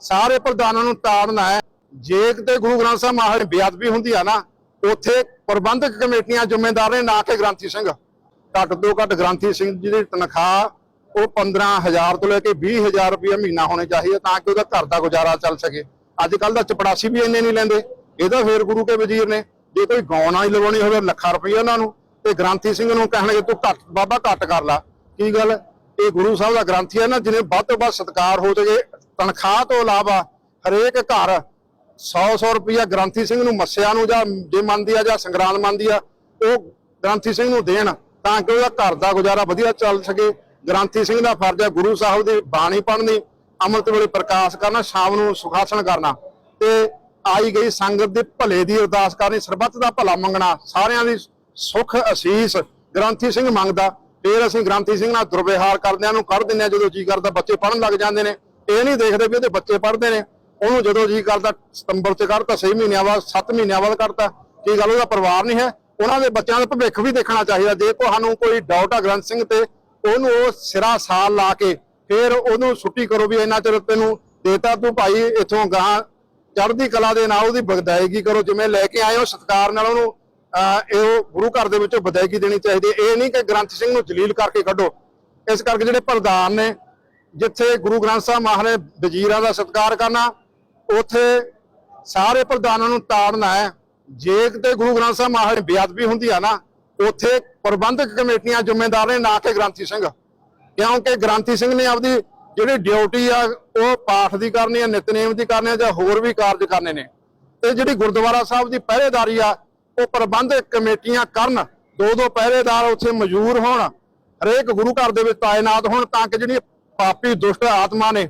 ਸਾਰੇ ਪ੍ਰਧਾਨਾਂ ਨੂੰ ਤਾੜਨਾ ਹੈ। ਜੇ ਕਿਤੇ ਗੁਰੂ ਗ੍ਰੰਥ ਸਾਹਿਬ ਮਹਾਰਾਜ ਬੇਅਦਬੀ ਹੁੰਦੀ ਆ ਨਾ, ਉੱਥੇ ਪ੍ਰਬੰਧਕ ਕਮੇਟੀਆਂ ਜ਼ਿੰਮੇਦਾਰ ਨੇ, ਨਾ ਕਿ ਗ੍ਰੰਥੀ ਸਿੰਘ। ਘੱਟ ਤੋਂ ਘੱਟ ਗ੍ਰੰਥੀ ਸਿੰਘ ਜੀ ਦੀ ਤਨਖਾਹ ਉਹ 15000 ਤੋਂ ਲੈ ਕੇ 20000 ਰੁਪਏ ਮਹੀਨਾ ਹੋਣੇ ਚਾਹੀਦੇ ਤਾਂ ਕਿ ਉਹਦਾ ਘਰ ਦਾ ਗੁਜ਼ਾਰਾ ਚੱਲ ਸਕੇ। ਅੱਜ ਕੱਲ ਦਾ ਚਪੜਾਸੀ ਵੀ ਇੰਨੇ ਨਹੀਂ ਲੈਂਦੇ। ਇਹਦਾ ਫੇਰ ਗੁਰੂ ਕੇ ਵਜ਼ੀਰ ਨੇ। ਜੇ ਕੋਈ ਗਾਉਣਾ ਹੀ ਲਵਾਉਣੀ ਹੋਵੇ, ਲੱਖਾਂ ਰੁਪਏ ਉਹਨਾਂ ਨੂੰ, ਤੇ ਗ੍ਰੰਥੀ ਸਿੰਘ ਨੂੰ ਕਹਿਣਗੇ, ਤੂੰ ਘੱਟ, ਬਾਬਾ ਘੱਟ ਕਰ ਲਾ। ਕੀ ਗੱਲ? ਇਹ ਗੁਰੂ ਸਾਹਿਬ ਦਾ ਗ੍ਰੰਥੀ ਹੈ ਨਾ, ਜਿਹਨੇ ਵੱਧ ਤੋਂ ਵੱਧ ਸਤਿਕਾਰ ਹੋ ਜਾਵੇ ਤਨਖਾਹ ਤੋਂ ਇਲਾਵਾ ਹਰੇਕ ਘਰ 100-100 ਰੁਪਇਆ ਗ੍ਰੰਥੀ ਸਿੰਘ ਨੂੰ ਮੱਸਿਆ ਨੂੰ ਜਾਂ ਜੇ ਮੰਨਦੀ ਆ ਜਾਂ ਸੰਗਰਾਂਦ ਮੰਨਦੀ ਆ, ਉਹ ਗ੍ਰੰਥੀ ਸਿੰਘ ਨੂੰ ਦੇਣ ਤਾਂ ਕਿ ਉਹਦਾ ਘਰ ਦਾ ਗੁਜ਼ਾਰਾ ਵਧੀਆ ਚੱਲ ਸਕੇ। ਗ੍ਰੰਥੀ ਸਿੰਘ ਦਾ ਫਰਜ਼ ਹੈ ਗੁਰੂ ਸਾਹਿਬ ਦੀ ਬਾਣੀ ਪੜ੍ਹਨੀ, ਅੰਮ੍ਰਿਤ ਵੇਲੇ ਪ੍ਰਕਾਸ਼ ਕਰਨਾ, ਸ਼ਾਮ ਨੂੰ ਸੁਖਾਸਨ ਕਰਨਾ ਤੇ ਆਈ ਗਈ ਸੰਗਤ ਦੇ ਭਲੇ ਦੀ ਅਰਦਾਸ ਕਰਨੀ, ਸਰਬੱਤ ਦਾ ਭਲਾ ਮੰਗਣਾ, ਸਾਰਿਆਂ ਦੀ ਸੁਖ ਅਸੀਸ ਗ੍ਰੰਥੀ ਸਿੰਘ ਮੰਗਦਾ। ਫਿਰ ਅਸੀਂ ਗ੍ਰੰਥੀ ਸਿੰਘ ਨਾਲ ਦੁਰਵਿਹਾਰ ਕਰਦਿਆਂ ਨੂੰ ਕੱਢ ਦਿੰਦੇ ਹਾਂ, ਜਦੋਂ ਜੀ ਕਰਦਾ ਬੱਚੇ ਪੜਨ ਲੱਗ ਜਾਂਦੇ ਨੇ। ਇਹ ਨਹੀਂ ਦੇਖਦੇ ਵੀ ਉਹਦੇ ਬੱਚੇ ਪੜ੍ਹਦੇ ਨੇ। ਉਹਨੂੰ ਜਦੋਂ ਜੀ ਕਰਦਾ ਸਤੰਬਰ ਚ ਕਰਤਾ 6 ਮਹੀਨਿਆਂ ਬਾਅਦ 7 ਮਹੀਨਿਆਂ ਬਾਅਦ ਕਰਤਾ ਕੀ ਗੱਲ, ਉਹਦਾ ਪਰਿਵਾਰ ਨਹੀਂ ਹੈ। ਉਹਨਾਂ ਦੇ ਬੱਚਿਆਂ ਦਾ ਭਵਿੱਖ ਵੀ ਦੇਖਣਾ ਚਾਹੀਦਾ। ਜੇ ਤੁਹਾਨੂੰ ਕੋਈ ਡਾਊਟ ਆ ਗ੍ਰੰਥ ਸਿੰਘ ਤੇ, ਉਹਨੂੰ ਉਹ ਸਿਰਾ ਸਾਲ ਲਾ ਕੇ ਫਿਰ ਉਹਨੂੰ ਛੁੱਟੀ ਕਰੋ ਵੀ ਇੰਨਾ ਚਿਰ ਤੈਨੂੰ ਦੇਤਾ ਤੂੰ ਭਾਈ, ਇੱਥੋਂ ਗਾਂ ਚੜ੍ਹਦੀ ਕਲਾ ਦੇ ਨਾਲ ਉਹਦੀ ਬਗਦਾਇਗੀ ਕਰੋ। ਜਿਵੇਂ ਲੈ ਕੇ ਆਏ ਹੋ, ਸਤਕਾਰ ਨਾਲ ਉਹਨੂੰ, ਅਹ, ਇਹ ਗੁਰੂ ਘਰ ਦੇ ਵਿੱਚੋਂ ਬਦਾਇਗੀ ਦੇਣੀ ਚਾਹੀਦੀ ਹੈ। ਇਹ ਨਹੀਂ ਕਿ ਗ੍ਰੰਥ ਸਿੰਘ ਨੂੰ ਜਲੀਲ ਕਰਕੇ ਕੱਢੋ। ਇਸ ਕਰਕੇ ਜਿਹੜੇ ਪ੍ਰਧਾਨ ਨੇ ਜਿੱਥੇ ਗੁਰੂ ਗ੍ਰੰਥ ਸਾਹਿਬ ਮਹਾਰਾਜ ਵਜ਼ੀਰਾਂ ਦਾ ਸਤਿਕਾਰ ਕਰਨਾ, ਉੱਥੇ ਸਾਰੇ ਪ੍ਰਧਾਨਾਂ ਨੂੰ ਤਾੜਨਾ ਹੈ। ਜੇ ਕਿਤੇ ਗੁਰੂ ਗ੍ਰੰਥ ਸਾਹਿਬ ਮਹਾਰਾਜ ਬੇਅਦਬੀ ਹੁੰਦੀ ਆ ਨਾ, ਉੱਥੇ ਪ੍ਰਬੰਧਕ ਕਮੇਟੀਆਂ ਜ਼ਿੰਮੇਦਾਰ ਨੇ, ਨਾ ਕਿ ਗ੍ਰੰਥੀ ਸਿੰਘ। ਕਿਉਂਕਿ ਗ੍ਰੰਥੀ ਸਿੰਘ ਨੇ ਆਪਦੀ ਜਿਹੜੀ ਡਿਊਟੀ ਆ, ਉਹ ਪਾਠ ਦੀ ਕਰਨੀ ਆ, ਨਿਤਨੇਮ ਦੀ ਕਰਨੀ ਆ, ਜਾਂ ਹੋਰ ਵੀ ਕਾਰਜ ਕਰਨੇ ਨੇ। ਤੇ ਜਿਹੜੀ ਗੁਰਦੁਆਰਾ ਸਾਹਿਬ ਦੀ ਪਹਿਰੇਦਾਰੀ ਆ, ਉਹ ਪ੍ਰਬੰਧਕ ਕਮੇਟੀਆਂ ਕਰਨ। ਦੋ ਦੋ ਪਹਿਰੇਦਾਰ ਉੱਥੇ ਮੌਜੂਦ ਹੋਣ। ਹਰੇਕ ਗੁਰੂ ਘਰ ਦੇ ਵਿੱਚ ਤਾਇਨਾਤ ਹੋਣ, ਤਾਂ ਕਿ ਜਿਹੜੀ ਪਾਪੀ ਦੁਸ਼ਟ ਆਤਮਾ ਨੇ,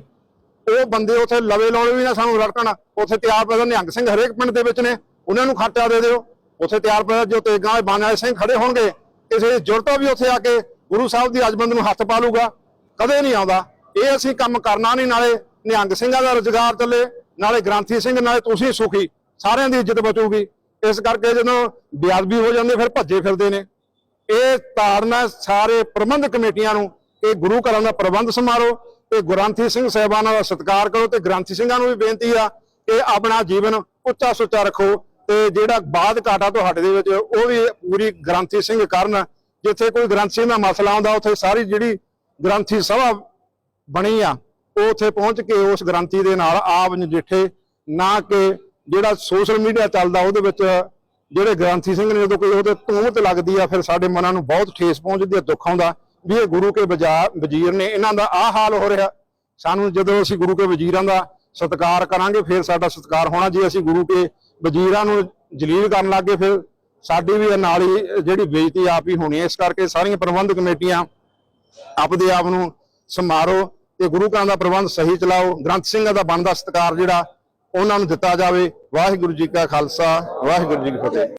ਉਹ ਬੰਦੇ ਉੱਥੇ ਲਵੇ ਲਾਉਣੇ ਵੀ ਨਾ ਸਾਨੂੰ ਰੜਕਣ, ਉੱਥੇ ਤਿਆਰ ਪੈਦਾ ਨਿਹੰਗ ਸਿੰਘ ਹਰੇਕ ਪਿੰਡ ਦੇ ਵਿੱਚ ਨੇ, ਉਹਨਾਂ ਨੂੰ ਖਾਟਾ ਦੇ ਦਿਓ, ਉੱਥੇ ਤਿਆਰ ਪੈਦਾ ਜੋ ਤੇਗਾਂ ਦੇ ਬਾਣੇ ਸਿੰਘ ਖੜੇ ਹੋਣਗੇ, ਕਿਸੇ ਦੀ ਜ਼ਰੂਰਤ ਵੀ ਉੱਥੇ ਆ ਕੇ ਗੁਰੂ ਸਾਹਿਬ ਦੀ ਅਜਬੰਦ ਨੂੰ ਹੱਥ ਪਾ ਲੂਗਾ ਕਦੇ ਨਹੀਂ ਆਉਂਦਾ। ਇਹ ਅਸੀਂ ਕੰਮ ਕਰਨਾ ਨਹੀਂ, ਨਾਲੇ ਨਿਹੰਗ ਸਿੰਘਾਂ ਦਾ ਰੁਜ਼ਗਾਰ ਚੱਲੇ, ਨਾਲੇ ਗ੍ਰੰਥੀ ਸਿੰਘ, ਨਾਲੇ ਤੁਸੀਂ ਸੁਖੀ, ਸਾਰਿਆਂ ਦੀ ਇੱਜ਼ਤ ਬਚੂਗੀ। ਇਸ ਕਰਕੇ ਜਦੋਂ ਬੇਅਦਬੀ ਹੋ ਜਾਂਦੀ, ਫਿਰ ਭੱਜੇ ਫਿਰਦੇ ਨੇ। ਇਹ ਤਾੜਨਾ ਸਾਰੇ ਪ੍ਰਬੰਧ ਕਮੇਟੀਆਂ ਨੂੰ ਕਿ ਗੁਰੂ ਘਰਾਂ ਦਾ ਪ੍ਰਬੰਧ ਸਮਾਰੋ ਤੇ ਗੁਰੰਥੀ ਸਿੰਘ ਸਾਹਿਬਾਨਾਂ ਦਾ ਸਤਿਕਾਰ ਕਰੋ ਤੇ ਗ੍ਰੰਥੀ ਸਿੰਘਾਂ ਨੂੰ ਵੀ ਬੇਨਤੀ ਆ ਕਿ ਆਪਣਾ ਜੀਵਨ ਉੱਚਾ ਸੁੱਚਾ ਰੱਖੋ ਤੇ ਜਿਹੜਾ ਬਾਦ ਘਾਟਾ ਤੁਹਾਡੇ ਦੇ ਵਿੱਚ ਉਹ ਵੀ ਪੂਰੀ ਗ੍ਰੰਥੀ ਸਿੰਘ ਕਰਨ, ਜਿੱਥੇ ਕੋਈ ਗ੍ਰੰਥੀ ਸਿੰਘ ਦਾ ਮਸਲਾ ਆਉਂਦਾ, ਉੱਥੇ ਸਾਰੀ ਜਿਹੜੀ ਗ੍ਰੰਥੀ ਸਭਾ ਬਣੀ ਆ, ਉਹ ਉੱਥੇ ਪਹੁੰਚ ਕੇ ਉਸ ਗ੍ਰੰਥੀ ਦੇ ਨਾਲ ਆਪ ਨਜਿੱਠੇ, ਨਾ ਕਿ ਜਿਹੜਾ ਸੋਸ਼ਲ ਮੀਡੀਆ ਚੱਲਦਾ ਉਹਦੇ ਵਿੱਚ ਜਿਹੜੇ ਗ੍ਰੰਥੀ ਸਿੰਘ ਨੇ ਜਦੋਂ ਕੋਈ ਉਹਦੇ ਤੂਮਤ ਲੱਗਦੀ ਆ, ਫਿਰ ਸਾਡੇ ਮਨਾਂ ਨੂੰ ਬਹੁਤ ਠੇਸ ਪਹੁੰਚਦੀ ਆ, ਦੁੱਖ ਆਉਂਦਾ। ਵੀ ਇਹ ਗੁਰੂ ਕੇ ਬਜਾ- ਵਜ਼ੀਰ ਨੇ ਇਹਨਾਂ ਦਾ ਆਹ ਹਾਲ ਹੋ ਰਿਹਾ। ਸਾਨੂੰ ਜਦੋਂ ਅਸੀਂ ਗੁਰੂ ਕੇ ਵਜ਼ੀਰਾਂ ਦਾ ਸਤਿਕਾਰ ਕਰਾਂਗੇ, ਫਿਰ ਸਾਡਾ ਸਤਿਕਾਰ ਹੋਣਾ ਜੇ। ਅਸੀਂ ਗੁਰੂ ਕੇ ਵਜ਼ੀਰਾਂ ਨੂੰ ਜਲੀਲ ਕਰਨ ਲੱਗੇ, ਫਿਰ ਸਾਡੀ ਵੀ ਇਹ ਨਾਲ ਹੀ ਜਿਹੜੀ ਬੇਇੱਜ਼ਤੀ ਆਪ ਹੀ ਹੋਣੀ ਹੈ। ਇਸ ਕਰਕੇ ਸਾਰੀਆਂ ਪ੍ਰਬੰਧਕ ਕਮੇਟੀਆਂ ਆਪਦੇ ਆਪ ਨੂੰ ਸਮਾਰੋ ਤੇ ਗੁਰੂ ਘਰਾਂ ਦਾ ਪ੍ਰਬੰਧ ਸਹੀ ਚਲਾਓ। ਗ੍ਰੰਥ ਸਿੰਘਾਂ ਦਾ ਬਣਦਾ ਸਤਿਕਾਰ ਜਿਹੜਾ ਉਹਨਾਂ ਨੂੰ ਦਿੱਤਾ ਜਾਵੇ। ਵਾਹਿਗੁਰੂ ਜੀ ਕਾ ਖਾਲਸਾ, ਵਾਹਿਗੁਰੂ ਜੀ ਕੀ ਫਤਿਹ।